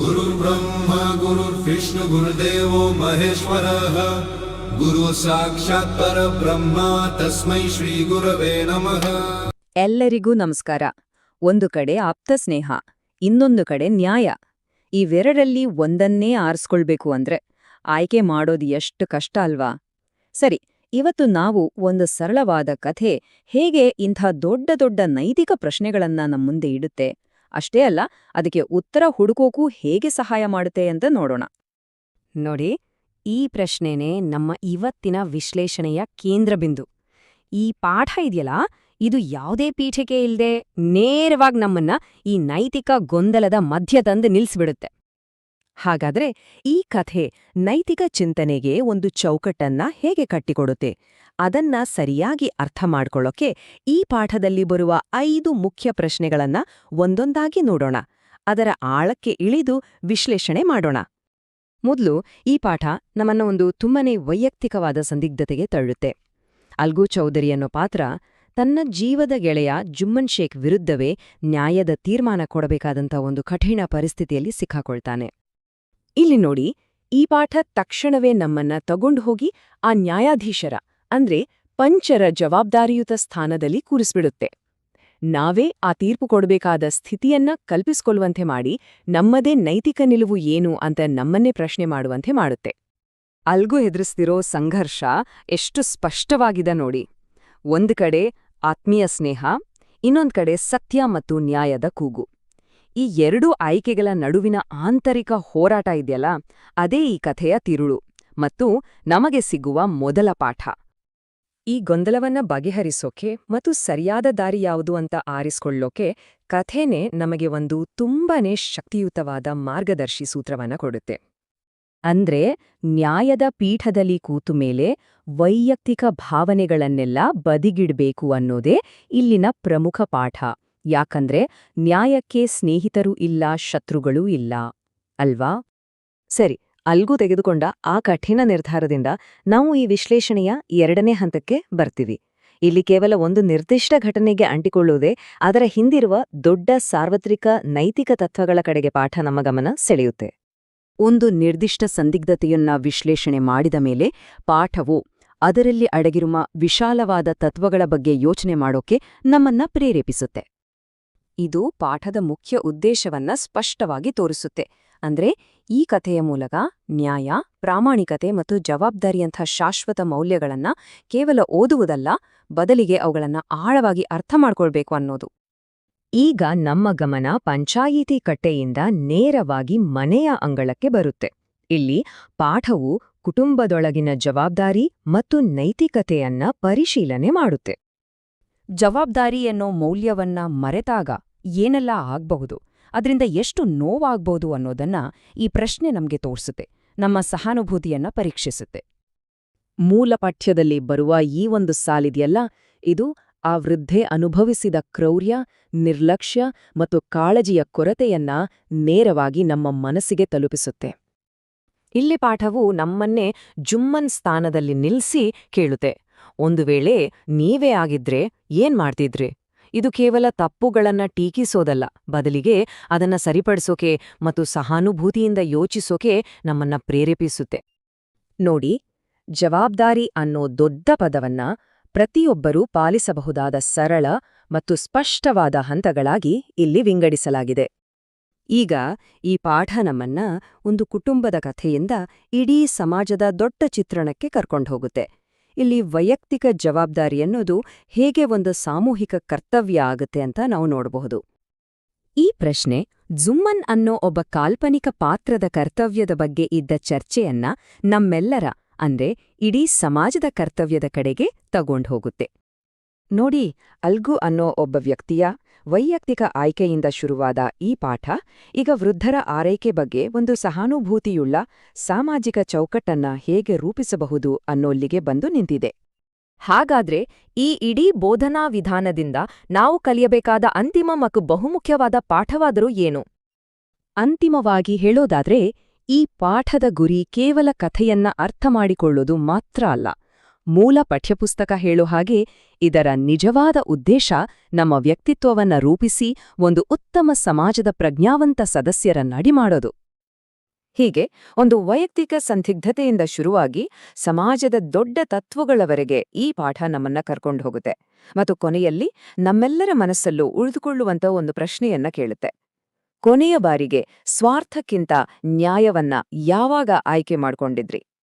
गुरुर्ब्रह्मा गुरुर्विष्णु गुरुदेवो महेश्वरः गुरु साक्षात् परब्रह्म तस्मै श्रीगुरवे नमः ಎಲ್ಲರಿಗೂ ನಮಸ್ಕಾರ ಒಂದು ಕಡೆ ಆಪ್ತ ಸ್ನೇಹ ಇನ್ನೊಂದು ಕಡೆ ನ್ಯಾಯ ಇವೆರಡರಲ್ಲಿ ಒಂದನ್ನೇ ಆರಿಸ್ಕೊಳ್ಬೇಕು ಅಂದ್ರೆ ಆಯ್ಕೆ ಮಾಡೋದು ಎಷ್ಟು ಕಷ್ಟ ಅಲ್ವಾ ಸರಿ ಇವತ್ತು ನಾವು ಒಂದು ಸರಳವಾದ ಕಥೆ ಹೇಗೆ ಇಂಥ ದೊಡ್ಡ ದೊಡ್ಡ ನೈತಿಕ ಪ್ರಶ್ನೆಗಳನ್ನ ನಮ್ಮ ಮುಂದೆ ಇಡುತ್ತೆ ಅಷ್ಟೇ ಅಲ್ಲ, ಅದಕ್ಕೆ ಉತ್ತರ ಹುಡುಕೋಕೂ ಹೇಗೆ ಸಹಾಯ ಮಾಡುತ್ತೆ ಅಂತ ನೋಡೋಣ. ನೋಡಿ, ಈ ಪ್ರಶ್ನೆನೇ ನಮ್ಮ ಇವತ್ತಿನ ವಿಶ್ಲೇಷಣೆಯ ಕೇಂದ್ರಬಿಂದು ಈ ಪಾಠ ಇದೆಯಲ್ಲ, ಇದು ಯಾವುದೇ ಪೀಠಿಕೆ ಇಲ್ಲದೆ ನೇರವಾಗಿ ನಮ್ಮನ್ನ ಈ ನೈತಿಕ ಗೊಂದಲದ ಮಧ್ಯ ತಂದು ನಿಲ್ಸ್ಬಿಡುತ್ತೆ. ಹಾಗಾದ್ರೆ ಈ ಕಥೆ ನೈತಿಕ ಚಿಂತನೆಗೆ ಒಂದು ಚೌಕಟ್ಟನ್ನ ಹೇಗೆ ಕಟ್ಟಿಕೊಡುತ್ತೆ? ಅದನ್ನ ಸರಿಯಾಗಿ ಅರ್ಥ ಮಾಡ್ಕೊಳ್ಳೋಕೆ ಈ ಪಾಠದಲ್ಲಿ ಬರುವ ಐದು ಮುಖ್ಯ ಪ್ರಶ್ನೆಗಳನ್ನ ಒಂದೊಂದಾಗಿ ನೋಡೋಣ. ಅದರ ಆಳಕ್ಕೆ ಇಳಿದು ವಿಶ್ಲೇಷಣೆ ಮಾಡೋಣ. ಮೊದಲು ಈ ಪಾಠ ನಮ್ಮನ್ನ ಒಂದು ತುಂಬನೇ ವೈಯಕ್ತಿಕವಾದ ಸಂದಿಗ್ಧತೆಗೆ ತಳ್ಳುತ್ತೆ. ಅಲ್ಗೂ ಚೌಧರಿ ಅನ್ನೋ ಪಾತ್ರ ತನ್ನ ಜೀವದ ಗೆಳೆಯ ಜುಮ್ಮನ್ ಶೇಖ್ ವಿರುದ್ಧವೇ ನ್ಯಾಯದ ತೀರ್ಮಾನ ಕೊಡಬೇಕಾದಂಥ ಒಂದು ಕಠಿಣ ಪರಿಸ್ಥಿತಿಯಲ್ಲಿ ಸಿಕ್ಕಾಕೊಳ್ತಾನೆ. ಇಲ್ಲಿ ನೋಡಿ, ಈ ಪಾಠ ತಕ್ಷಣವೇ ನಮ್ಮನ್ನ ತಗೊಂಡು ಹೋಗಿ ಆ ನ್ಯಾಯಾಧೀಶರ, ಅಂದ್ರೆ ಪಂಚರ ಜವಾಬ್ದಾರಿಯುತ ಸ್ಥಾನದಲ್ಲಿ ಕೂರಿಸ್ಬಿಡುತ್ತೆ. ನಾವೇ ಆ ತೀರ್ಪು ಕೊಡಬೇಕಾದ ಸ್ಥಿತಿಯನ್ನ ಕಲ್ಪಿಸಿಕೊಳ್ಳುವಂತೆ ಮಾಡಿ ನಮ್ಮದೇ ನೈತಿಕ ನಿಲುವು ಏನು ಅಂತ ನಮ್ಮನ್ನೇ ಪ್ರಶ್ನೆ ಮಾಡುವಂತೆ ಮಾಡುತ್ತೆ. ಅಲ್ಗೂ ಎದುರಿಸ್ತಿರೋ ಸಂಘರ್ಷ ಎಷ್ಟು ಸ್ಪಷ್ಟವಾಗಿದೆ ನೋಡಿ. ಒಂದು ಕಡೆ ಆತ್ಮೀಯ ಸ್ನೇಹ, ಇನ್ನೊಂದು ಕಡೆ ಸತ್ಯ ಮತ್ತು ನ್ಯಾಯದ ಕೂಗು. ಈ ಎರಡೂ ಆಯ್ಕೆಗಳ ನಡುವಿನ ಆಂತರಿಕ ಹೋರಾಟ ಇದೆಯಲ್ಲ, ಅದೇ ಈ ಕಥೆಯ ತಿರುಳು ಮತ್ತು ನಮಗೆ ಸಿಗುವ ಮೊದಲ ಪಾಠ. ಈ ಗೊಂದಲವನ್ನ ಬಗೆಹರಿಸೋಕೆ ಮತ್ತು ಸರಿಯಾದ ದಾರಿ ಯಾವುದು ಅಂತ ಆರಿಸ್ಕೊಳ್ಳೋಕೆ ಕಥೆನೇ ನಮಗೆ ಒಂದು ತುಂಬಾನೇ ಶಕ್ತಿಯುತವಾದ ಮಾರ್ಗದರ್ಶಿ ಸೂತ್ರವನ್ನ ಕೊಡುತ್ತೆ. ಅಂದ್ರೆ ನ್ಯಾಯದ ಪೀಠದಲ್ಲಿ ಕೂತು ಮೇಲೆ ವೈಯಕ್ತಿಕ ಭಾವನೆಗಳನ್ನೆಲ್ಲ ಬದಿಗಿಡ್ಬೇಕು ಅನ್ನೋದೇ ಇಲ್ಲಿನ ಪ್ರಮುಖ ಪಾಠ. ಯಾಕಂದ್ರೆ ನ್ಯಾಯಕ್ಕೆ ಸ್ನೇಹಿತರು ಇಲ್ಲ, ಶತ್ರುಗಳೂ ಇಲ್ಲ. ಅಲ್ವಾ? ಸರಿ, ಅಲ್ಗೂ ತೆಗೆದುಕೊಂಡ ಆ ಕಠಿಣ ನಿರ್ಧಾರದಿಂದ ನಾವು ಈ ವಿಶ್ಲೇಷಣೆಯ ಎರಡನೇ ಹಂತಕ್ಕೆ ಬರ್ತೀವಿ. ಇಲ್ಲಿ ಕೇವಲ ಒಂದು ನಿರ್ದಿಷ್ಟ ಘಟನೆಗೆ ಅಂಟಿಕೊಳ್ಳುವುದೇ ಅದರ ಹಿಂದಿರುವ ದೊಡ್ಡ ಸಾರ್ವತ್ರಿಕ ನೈತಿಕ ತತ್ವಗಳ ಕಡೆಗೆ ಪಾಠ ನಮ್ಮ ಗಮನ ಸೆಳೆಯುತ್ತೆ. ಒಂದು ನಿರ್ದಿಷ್ಟ ಸಂದಿಗ್ಧತೆಯನ್ನ ವಿಶ್ಲೇಷಣೆ ಮಾಡಿದ ಮೇಲೆ ಪಾಠವು ಅದರಲ್ಲಿ ಅಡಗಿರುವ ವಿಶಾಲವಾದ ತತ್ವಗಳ ಬಗ್ಗೆ ಯೋಚನೆ ಮಾಡೋಕೆ ನಮ್ಮನ್ನ ಪ್ರೇರೇಪಿಸುತ್ತೆ. ಇದು ಪಾಠದ ಮುಖ್ಯ ಉದ್ದೇಶವನ್ನ ಸ್ಪಷ್ಟವಾಗಿ ತೋರಿಸುತ್ತೆ. ಅಂದ್ರೆ ಈ ಕಥೆಯ ಮೂಲಕ ನ್ಯಾಯ, ಪ್ರಾಮಾಣಿಕತೆ ಮತ್ತು ಜವಾಬ್ದಾರಿಯಂಥ ಶಾಶ್ವತ ಮೌಲ್ಯಗಳನ್ನ ಕೇವಲ ಓದುವುದಲ್ಲ, ಬದಲಿಗೆ ಅವುಗಳನ್ನ ಆಳವಾಗಿ ಅರ್ಥ ಮಾಡ್ಕೊಳ್ಬೇಕು ಅನ್ನೋದು. ಈಗ ನಮ್ಮ ಗಮನ ಪಂಚಾಯಿತಿ ಕಟ್ಟೆಯಿಂದ ನೇರವಾಗಿ ಮನೆಯ ಅಂಗಳಕ್ಕೆ ಬರುತ್ತೆ. ಇಲ್ಲಿ ಪಾಠವು ಕುಟುಂಬದೊಳಗಿನ ಜವಾಬ್ದಾರಿ ಮತ್ತು ನೈತಿಕತೆಯನ್ನ ಪರಿಶೀಲನೆ ಮಾಡುತ್ತೆ. ಜವಾಬ್ದಾರಿ ಎನ್ನೋ ಮೌಲ್ಯವನ್ನ ಮರೆತಾಗ ಏನೆಲ್ಲ ಆಗ್ಬಹುದು, ಅದರಿಂದ ಎಷ್ಟು ನೋವಾಗ್ಬೋದು ಅನ್ನೋದನ್ನ ಈ ಪ್ರಶ್ನೆ ನಮಗೆ ತೋರಿಸುತ್ತೆ, ನಮ್ಮ ಸಹಾನುಭೂತಿಯನ್ನ ಪರೀಕ್ಷಿಸುತ್ತೆ. ಮೂಲ ಪಠ್ಯದಲ್ಲಿ ಬರುವ ಈ ಒಂದು ಸಾಲಿದೆಯಲ್ಲ, ಇದು ಆ ವೃದ್ಧೆ ಅನುಭವಿಸಿದ ಕ್ರೌರ್ಯ, ನಿರ್ಲಕ್ಷ್ಯ ಮತ್ತು ಕಾಳಜಿಯ ಕೊರತೆಯನ್ನ ನೇರವಾಗಿ ನಮ್ಮ ಮನಸ್ಸಿಗೆ ತಲುಪಿಸುತ್ತೆ. ಇಲ್ಲಿ ಪಾಠವು ನಮ್ಮನ್ನೇ ಜುಮ್ಮನ್ ಸ್ಥಾನದಲ್ಲಿ ನಿಲ್ಲಿಸಿ ಕೇಳುತ್ತೆ, ಒಂದು ವೇಳೆ ನೀವೇ ಆಗಿದ್ರೆ ಏನ್ ಮಾಡ್ತಿದ್ರಿ? ಇದು ಕೇವಲ ತಪ್ಪುಗಳನ್ನ ಟೀಕಿಸೋದಲ್ಲ. ಬದಲಿಗೆ ಅದನ್ನ ಸರಿಪಡಿಸೋಕೆ ಮತ್ತು ಸಹಾನುಭೂತಿಯಿಂದ ಯೋಚಿಸೋಕೆ ನಮ್ಮನ್ನ ಪ್ರೇರೇಪಿಸುತ್ತೆ. ನೋಡಿ, ಜವಾಬ್ದಾರಿ ಅನ್ನೋ ದೊಡ್ಡ ಪದವನ್ನ ಪ್ರತಿಯೊಬ್ಬರೂ ಪಾಲಿಸಬಹುದಾದ ಸರಳ ಮತ್ತು ಸ್ಪಷ್ಟವಾದ ಹಂತಗಳಾಗಿ ಇಲ್ಲಿ ವಿಂಗಡಿಸಲಾಗಿದೆ. ಈಗ ಈ ಪಾಠ ನಮ್ಮನ್ನ ಒಂದು ಕುಟುಂಬದ ಕಥೆಯಿಂದ ಇಡೀ ಸಮಾಜದ ದೊಡ್ಡ ಚಿತ್ರಣಕ್ಕೆ ಕರ್ಕೊಂಡ್ಹೋಗುತ್ತೆ. ಇಲ್ಲಿ ವೈಯಕ್ತಿಕ ಜವಾಬ್ದಾರಿ ಅನ್ನೋದು ಹೇಗೆ ಒಂದು ಸಾಮೂಹಿಕ ಕರ್ತವ್ಯ ಆಗುತ್ತೆ ಅಂತ ನಾವು ನೋಡಬಹುದು. ಈ ಪ್ರಶ್ನೆ, ಜುಮ್ಮನ್ ಅನ್ನೋ ಒಬ್ಬ ಕಾಲ್ಪನಿಕ ಪಾತ್ರದ ಕರ್ತವ್ಯದ ಬಗ್ಗೆ ಇದ್ದ ಚರ್ಚೆಯನ್ನ ನಮ್ಮೆಲ್ಲರ, ಅಂದ್ರೆ ಇಡೀ ಸಮಾಜದ ಕರ್ತವ್ಯದ ಕಡೆಗೆ ತಗೊಂಡ್ಹೋಗುತ್ತೆ. ನೋಡಿ, ಅಲ್ಗು ಅನ್ನೋ ಒಬ್ಬ ವ್ಯಕ್ತಿಯ ವೈಯಕ್ತಿಕ ಆಯ್ಕೆಯಿಂದ ಶುರುವಾದ ಈ ಪಾಠ ಈಗ ವೃದ್ಧರ ಆರೈಕೆ ಬಗ್ಗೆ ಒಂದು ಸಹಾನುಭೂತಿಯುಳ್ಳ ಸಾಮಾಜಿಕ ಚೌಕಟ್ಟನ್ನ ಹೇಗೆ ರೂಪಿಸಬಹುದು ಅನ್ನೋಲ್ಲಿಗೆ ಬಂದು ನಿಂತಿದೆ. ಹಾಗಾದ್ರೆ ಈ ಇಡೀ ಬೋಧನಾ ವಿಧಾನದಿಂದ ನಾವು ಕಲಿಯಬೇಕಾದ ಅಂತಿಮ ಮತ್ತು ಬಹುಮುಖ್ಯವಾದ ಪಾಠವಾದರೂ ಏನು? ಅಂತಿಮವಾಗಿ ಹೇಳೋದಾದ್ರೆ ಈ ಪಾಠದ ಗುರಿ ಕೇವಲ ಕಥೆಯನ್ನ ಅರ್ಥ ಮಾಡಿಕೊಳ್ಳೋದು ಮಾತ್ರ ಅಲ್ಲ. ಮೂಲ ಪಠ್ಯಪುಸ್ತಕ ಹೇಳೋ ಹಾಗೆ ಇದರ ನಿಜವಾದ ಉದ್ದೇಶ ನಮ್ಮ ವ್ಯಕ್ತಿತ್ವವನ್ನ ರೂಪಿಸಿ ಒಂದು ಉತ್ತಮ ಸಮಾಜದ ಪ್ರಜ್ಞಾವಂತ ಸದಸ್ಯರನ್ನಾಡಿ ಮಾಡೋದು. ಹೀಗೆ ಒಂದು ವೈಯಕ್ತಿಕ ಸಂದಿಗ್ಧತೆಯಿಂದ ಶುರುವಾಗಿ ಸಮಾಜದ ದೊಡ್ಡ ತತ್ವಗಳವರೆಗೆ ಈ ಪಾಠ ನಮ್ಮನ್ನ ಕರ್ಕೊಂಡು ಹೋಗುತ್ತೆ ಮತ್ತು ಕೊನೆಯಲ್ಲಿ ನಮ್ಮೆಲ್ಲರ ಮನಸ್ಸಲ್ಲೂ ಉಳಿದುಕೊಳ್ಳುವಂತ ಒಂದು ಪ್ರಶ್ನೆಯನ್ನ ಕೇಳುತ್ತೆ. ಕೊನೆಯ ಬಾರಿಗೆ ಸ್ವಾರ್ಥಕ್ಕಿಂತ ನ್ಯಾಯವನ್ನ ಯಾವಾಗ ಆಯ್ಕೆ ಮಾಡ್ಕೊಂಡಿದ್ರಿ?